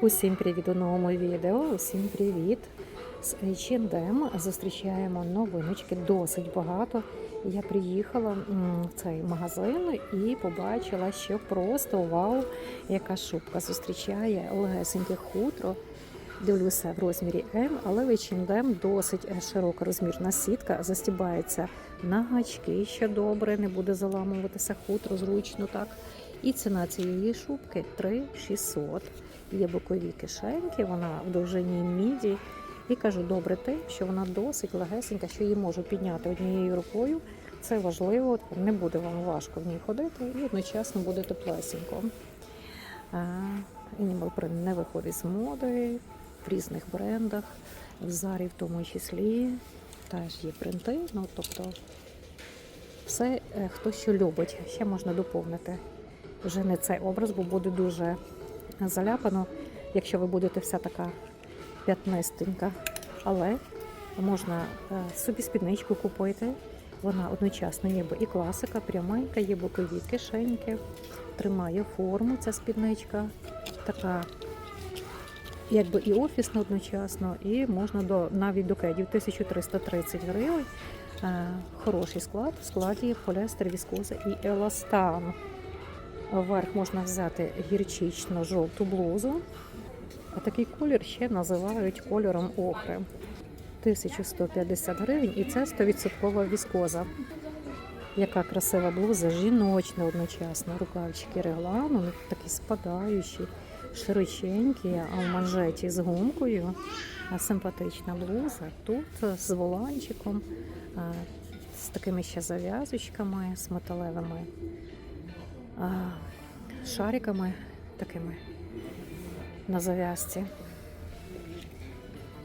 Усім привіт у новому відео. Усім привіт. З H&M зустрічаємо новиночки досить багато. Я приїхала в цей магазин і побачила, що просто вау, яка шубка зустрічає легесеньке хутро. Дивлюся в розмірі М, але в H&M досить широка розмірна сітка, застібається на гачки, що добре, не буде заламуватися хутро зручно так. І ціна цієї шубки 3600. Є бокові кишеньки, вона в довжині міді. І кажу, добре те, що вона досить легесенька, що її можу підняти однією рукою. Це важливо, не буде вам важко в ній ходити і одночасно буде теплесенько. Animal Print не виходить з моди в різних брендах, в зарі в тому числі. Теж є принти, ну тобто все, е, хто що любить, ще можна доповнити. Вже не цей образ, бо буде дуже заляпано, якщо ви будете вся така п'ятнистенька. Але можна е, собі спідничку купити. Вона одночасно ніби і класика, пряменька, є бокові кишеньки, тримає форму ця спідничка. Така якби і офісна одночасно, і можна до навіть до кедів 1330 гривень. Е, Хороший склад в складі поліестер, віскоза і еластан. Вверх можна взяти гірчично-жовту блузу. А такий колір ще називають кольором охри. 1150 гривень і це 100% віскоза. Яка красива блуза, жіночна одночасно. Рукавчики реглану, такі спадаючі, широченькі, а в манжеті з гумкою. Симпатична блуза. Тут з воланчиком, з такими ще зав'язочками, з металевими шариками такими на зав'язці.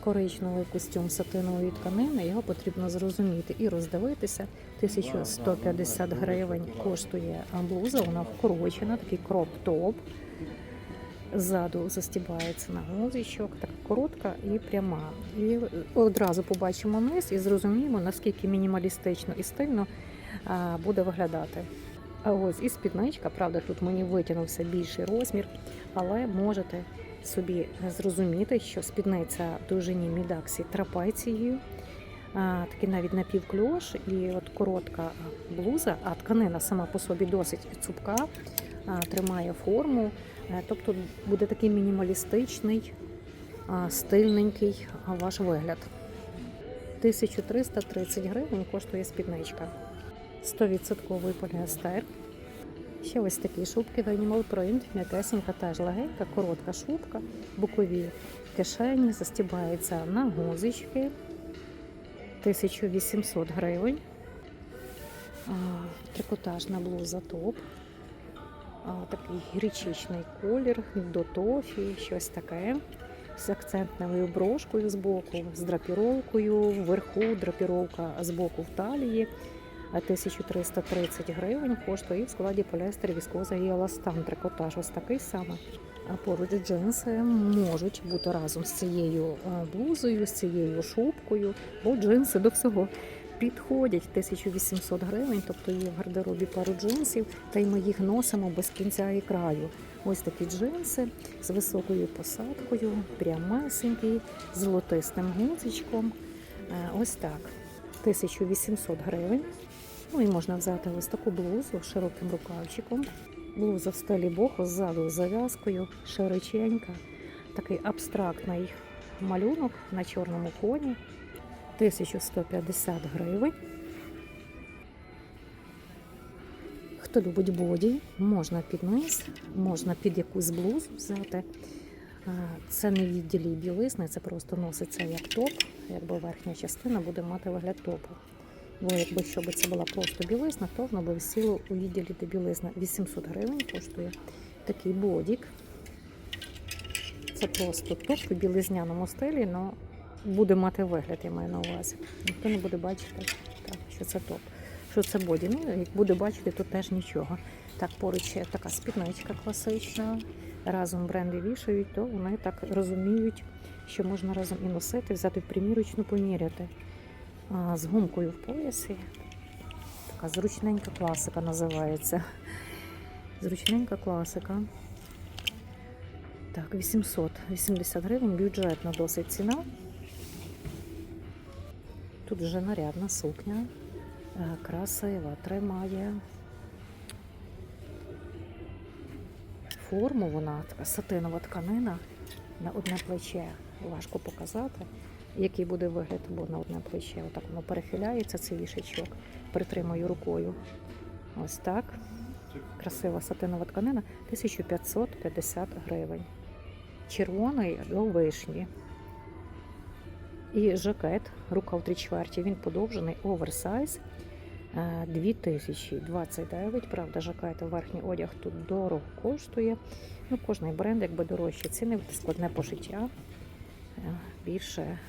Коричневий костюм сатинової тканини, його потрібно зрозуміти і роздивитися. 1150 гривень коштує блуза, вона вкорочена, такий кроп-топ. Ззаду застібається на гузичок, така коротка і пряма. І одразу побачимо низ і зрозуміємо, наскільки мінімалістично і стильно буде виглядати. Ось і спідничка, правда, тут мені витягнувся більший розмір, але можете собі зрозуміти, що спідниця в довжині мідаксі трапецією, такий навіть напівкльош, і от коротка блуза, а тканина сама по собі досить цупка, тримає форму. Е, Тобто буде такий мінімалістичний, стильненький ваш вигляд. 1330 гривень коштує спідничка. 100% поліестер. Ще ось такі шубки в Animal Print, м'якесенька, теж легенька, коротка шубка, бокові кишені, застібається на гузички. 1800 гривень. Трикотажна блуза топ. Такий гречичний колір, до тофі, щось таке. З акцентною брошкою з боку, з драпіровкою, вверху драпіровка з боку в талії. 1330 гривень коштує і в складі поліестер, віскоза і еластан. Трикотаж ось такий саме. А поруч джинси можуть бути разом з цією е, блузою, з цією шубкою, бо джинси до всього підходять 1800 гривень, тобто є в гардеробі пару джинсів, та й ми їх носимо без кінця і краю. Ось такі джинси з високою посадкою, прямесенькі, з золотистим гудзичком. Е, Ось так. 1800 гривень. Ну і можна взяти ось таку блузу з широким рукавчиком. Блуза в стилі бохо ззаду зав'язкою, широченька. Такий абстрактний малюнок на чорному коні. 1150 гривень. Хто любить боді, можна під низ, можна під якусь блузу взяти. Це не відділі білизни, це просто носиться як топ, якби верхня частина буде мати вигляд топу. Бо якби щоб це була просто білизна, то воно би висіло у відділі де білизна. 800 гривень коштує такий бодік. Це просто топ у білизняному стилі, але буде мати вигляд, я маю на увазі. Ніхто не буде бачити, так, що це топ. Що це боді. Ну, як буде бачити, то теж нічого. Так, поруч є така спідничка класична. Разом бренди вішають, то вони так розуміють, що можна разом і носити, взяти в примірочну, поміряти. З гумкою в поясі. Така зручненька класика називається. Зручненька класика. Так, 880 гривень, бюджетна досить ціна. Тут вже нарядна сукня. Е, Красива, тримає форму, вона така сатинова тканина на одне плече. Важко показати, який буде вигляд, бо на одне плече. Отак воно перехиляється, цей вішечок. Притримую рукою. Ось так. Красива сатинова тканина 1550 гривень. Червоний до вишні. І жакет, рука в три чверті, він подовжений, оверсайз. е, 2029, правда, жакет, верхній одяг тут дорого коштує. Ну, кожний бренд якби дорожче ціни, складне пошиття, е, більше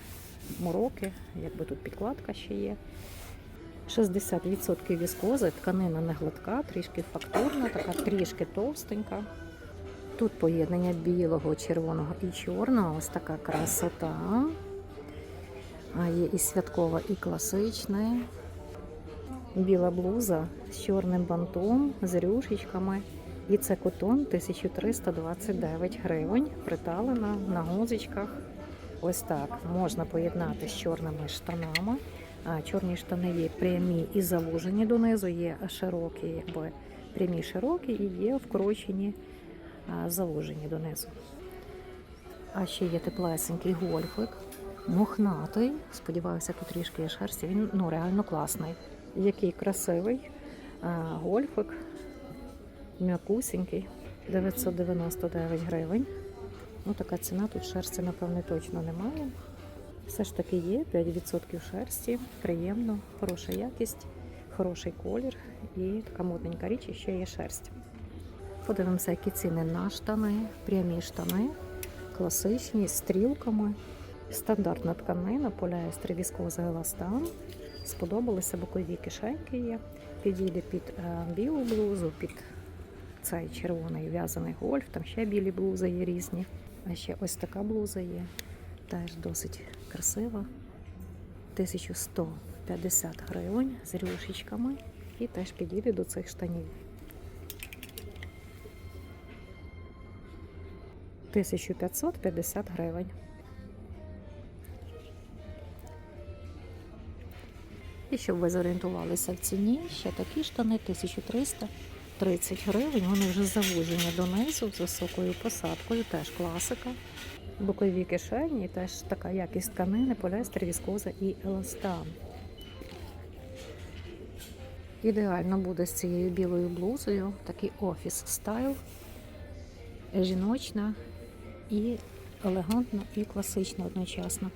мороки, якби тут підкладка ще є. 60% віскози, тканина не гладка, трішки фактурна, така трішки товстенька. Тут поєднання білого, червоного і чорного, ось така красота. А є і святкова, і класичне. Біла блуза з чорним бантом, з рюшечками. І це котон 1329 гривень, приталена на гузичках. Ось так можна поєднати з чорними штанами. Чорні штани є прямі і завужені донизу, є широкі, якби прямі широкі і є вкорочені а, завужені донизу. А ще є теплесенький гольфик, мохнатий. Сподіваюся, тут трішки є шерсті. Він ну, реально класний. Який красивий гольфик, м'якусенький, 999 гривень. Ну, така ціна, тут шерсті, напевне, точно немає. Все ж таки є 5% шерсті, приємно, хороша якість, хороший колір і така модненька річ, і ще є шерсть. Подивимося, які ціни на штани, прямі штани, класичні, з стрілками. Стандартна тканина, поліестер, віскоза еластан. Сподобалися бокові кишеньки є. Підійде під е, білу блузу, під цей червоний в'язаний гольф, там ще білі блузи є різні. А ще ось така блуза є. Теж досить красива. 1150 гривень з рюшечками. І теж підійде до цих штанів. 1550 гривень. І щоб ви зорієнтувалися в ціні, ще такі штани 1330 гривень. Вони вже завужені донизу з високою посадкою, теж класика. Бокові кишені, теж така якість тканини, поліестер, віскоза і еластан. Ідеально буде з цією білою блузою, такий офіс стайл, жіночна і елегантно, і класично одночасно.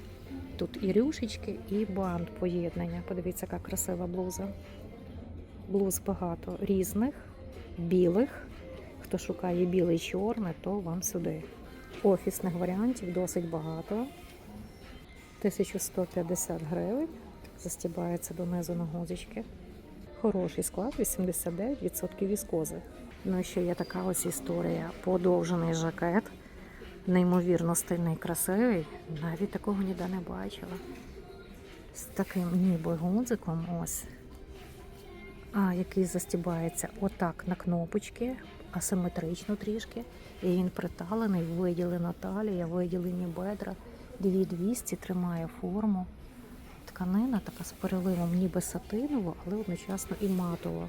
Тут і рюшечки, і бант поєднання. Подивіться, яка красива блуза. Блуз багато різних, білих. Хто шукає білий і чорний, то вам сюди. Офісних варіантів досить багато. 1150 гривень. Застібається донизу на гузочки. Хороший склад, 89% віскози. Ну і ще є така ось історія. Подовжений жакет. Неймовірно стильний, красивий. Навіть такого ніде не бачила. З таким ніби гудзиком ось. А, який застібається отак на кнопочки, асиметрично трішки. І він приталений, виділена талія, виділені бедра. 2200 тримає форму. Тканина така з переливом, ніби сатинова, але одночасно і матова.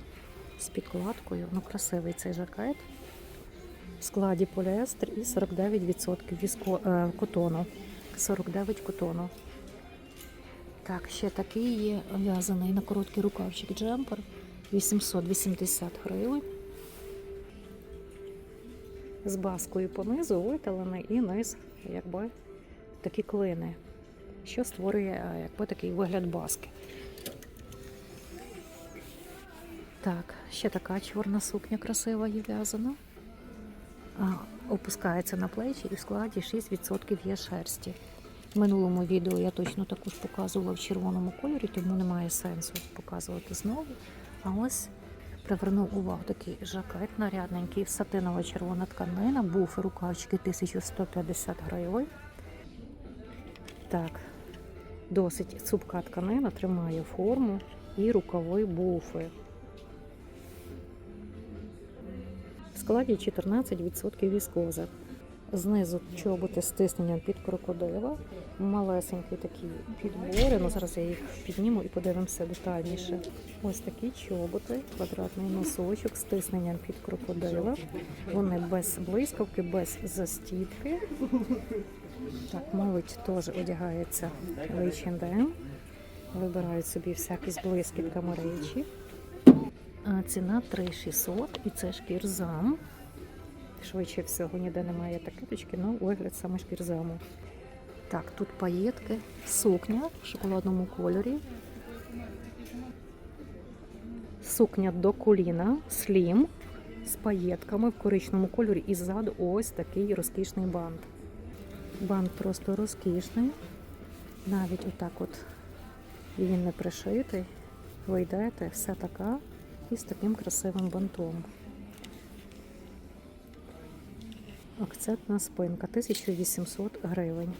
З підкладкою. Ну, красивий цей жакет. В складі поліестер і 49% віско, е, котону. 49 котону. Так, ще такий є в'язаний на короткий рукавчик джемпер. 880 гривень. З баскою понизу виталений і низ, якби такі клини, що створює е, якби такий вигляд баски. Так, ще така чорна сукня красива є в'язана. Опускається на плечі і в складі 6% є шерсті. В минулому відео я точно таку ж показувала в червоному кольорі, тому немає сенсу показувати знову. А ось привернув увагу такий жакет нарядненький, сатинова червона тканина, буфи, рукавчики 1150 гривень. Так, досить цупка тканина, тримає форму і рукави буфи. В складі 14% віскоза. Знизу чоботи з тисненням під крокодила. Малесенькі такі підбори. Ну, зараз я їх підніму і подивимося детальніше. Ось такі чоботи, квадратний носочок з тисненням під крокодила. Вони без блискавки, без застіпки. Так, молодь теж одягається в. Вибирають собі всякі з блискітками речі. Ціна 3600 і це шкірзам. Швидше всього ніде немає етикеточки, але вигляд саме шкірзаму. Так, тут паєтки, сукня в шоколадному кольорі. Сукня до коліна, слім з паєтками в коричному кольорі і ззаду ось такий розкішний бант. Бант просто розкішний. Навіть отак от він не пришитий. Ви йдете, все така і з таким красивим бантом. Акцентна спинка 1800 гривень.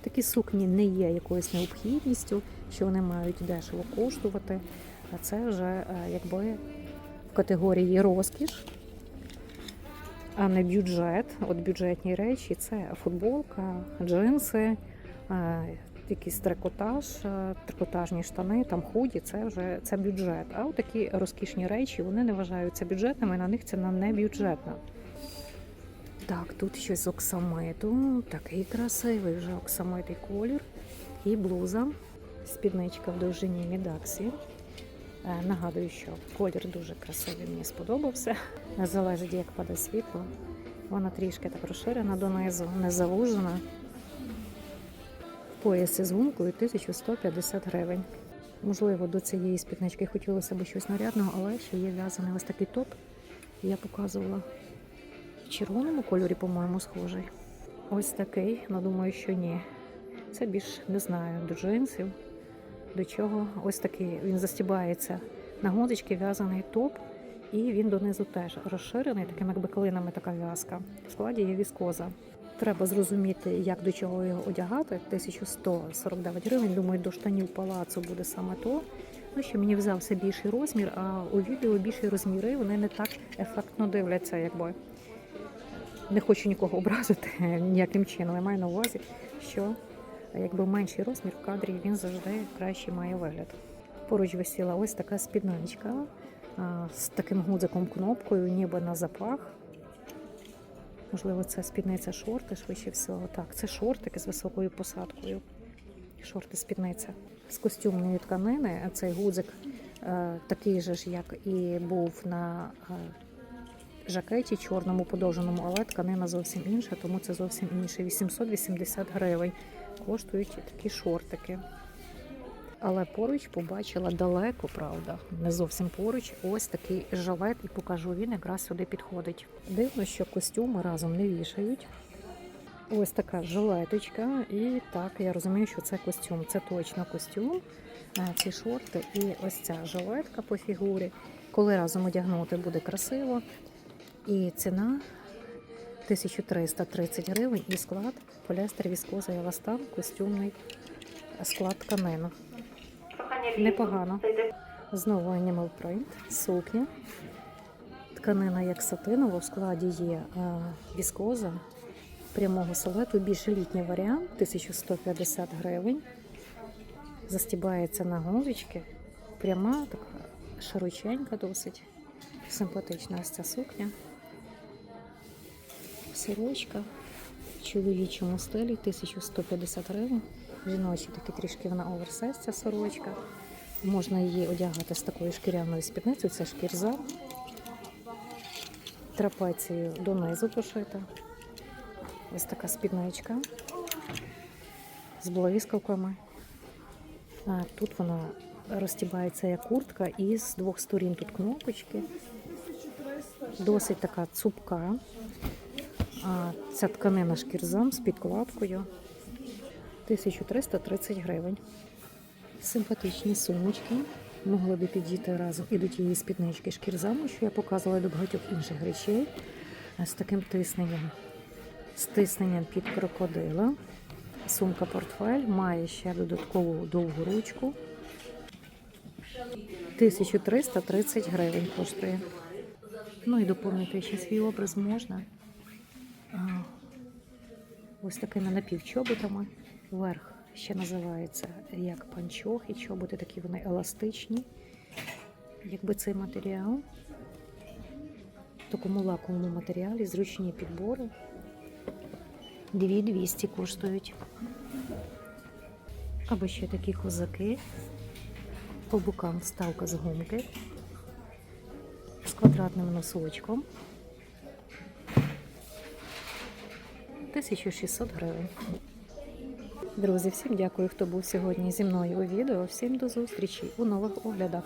Такі сукні не є якоюсь необхідністю, що вони мають дешево коштувати. А це вже е, якби в категорії розкіш, а не бюджет. От бюджетні речі це футболка, джинси, е, якийсь трикотаж, е, трикотажні штани, там худі, це вже це бюджет. А от такі розкішні речі вони не вважаються бюджетними, на них ціна не бюджетна. Так, тут щось з оксамиту. Такий красивий вже оксамитий колір. І блуза. Спідничка в довжині Мідаксі. Е, Нагадую, що колір дуже красивий, мені сподобався. Залежить, як паде світло. Вона трішки так розширена донизу, не завужена. В поясі з гумкою 1150 гривень. Можливо, до цієї спіднички хотілося б щось нарядного, але ще є в'язаний ось такий топ. Я показувала в червоному кольорі, по-моєму, схожий. Ось такий, але думаю, що ні. Це більш не знаю, до джинсів, до чого. Ось такий він застібається на гудочки, в'язаний топ, і він донизу теж розширений, такими якби клинами така в'язка. В складі є віскоза. Треба зрозуміти, як до чого його одягати. 1149 гривень. Думаю, до штанів палацу буде саме то. Ну, що мені взявся більший розмір, а у відео більші розміри вони не так ефектно дивляться, якби. Не хочу нікого образити ніяким чином. Я маю на увазі, що якби менший розмір в кадрі він завжди краще має вигляд. Поруч висіла ось така спідничка з таким гудзиком кнопкою, ніби на запах. Можливо, це спідниця шорти, швидше всього. Так, це шортики з високою посадкою. Шорти спідниця. З костюмної тканини. Цей гудзик е, такий же ж, як і був на е, жакеті чорному подовженому, але тканина зовсім інша, тому це зовсім інше. 880 гривень коштують такі шортики. Але поруч побачила далеко, правда, не зовсім поруч. Ось такий жилет, і покажу, він якраз сюди підходить. Дивно, що костюми разом не вішають. Ось така жилеточка, і так я розумію, що це костюм. Це точно костюм. Е, Ці шорти і ось ця жилетка по фігурі. Коли разом одягнути буде красиво. І ціна 1330 гривень і склад поліестер, віскоза і еластан, костюмний склад тканину. Непогано. Знову Animal Print, сукня. Тканина як сатинова, в складі є е, віскоза прямого силуету, більш літній варіант, 1150 гривень. Застібається на гузочки. Пряма, така широченька досить. Симпатична ось ця сукня. Сорочка в чоловічому стилі 1150 гривень. Жіночі такі трішки вона оверсайз, ця сорочка. Можна її одягати з такою шкіряною спідницею, це шкірза. Трапецією донизу пошита. Ось така спідничка з блискавками. А тут вона розтібається як куртка і з двох сторін тут кнопочки. Досить така цупка. Ця тканина шкірзам з підкладкою 1330 гривень. Симпатичні сумочки. Могли би підійти разом і до тієї спіднички шкірзаму, що я показувала до багатьох інших речей. З таким тисненням. З тисненням під крокодила. Сумка-портфель має ще додаткову довгу ручку. 1330 гривень коштує. Ну і доповнити ще свій образ можна ось такими напівчоботами. Верх ще називається як панчох, і чоботи такі вони еластичні. Якби цей матеріал в такому лаковому матеріалі, зручні підбори. 2200 коштують. Або ще такі козаки. По бокам вставка з гумки з квадратним носочком. 1600 гривень. Друзі, всім дякую, хто був сьогодні зі мною у відео. Всім до зустрічі у нових оглядах.